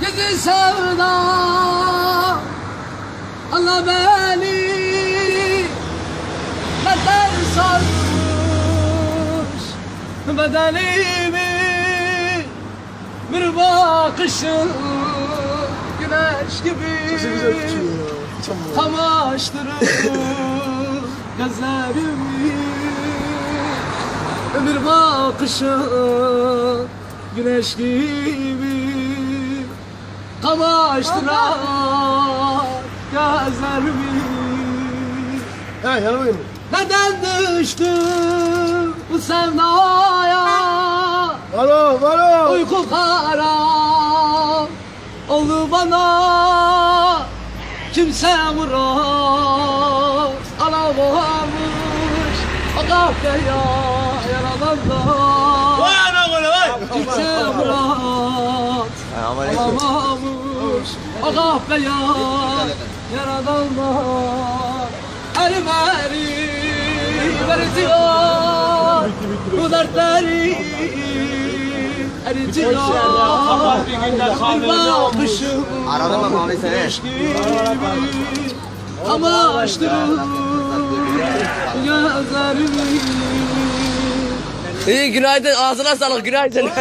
Gizli sevda. Allah beni. Neden sarmış Bedenimi. Bir bakışın Güneş gibi Kamaştırır gözlerimi. Bir bakışın güneş gibi Kamaştırar gözlerimi He yanımayım. Neden düştüm bu sevdaya? Alo alo. Uyku haram oldu bana. Kimse vurar alamamış O kahveye yaralanlar Vay ana böyle vay. Kimse vurar alamamış O kahveye yaralanlar Erim erim eritiyor Bu dertleri. Eritiyor Bir bakışım Aradım ama onu seni. Güneş gibi kamaştırır gözlerimi. İyi günaydın. Ağzına sağlık günaydın.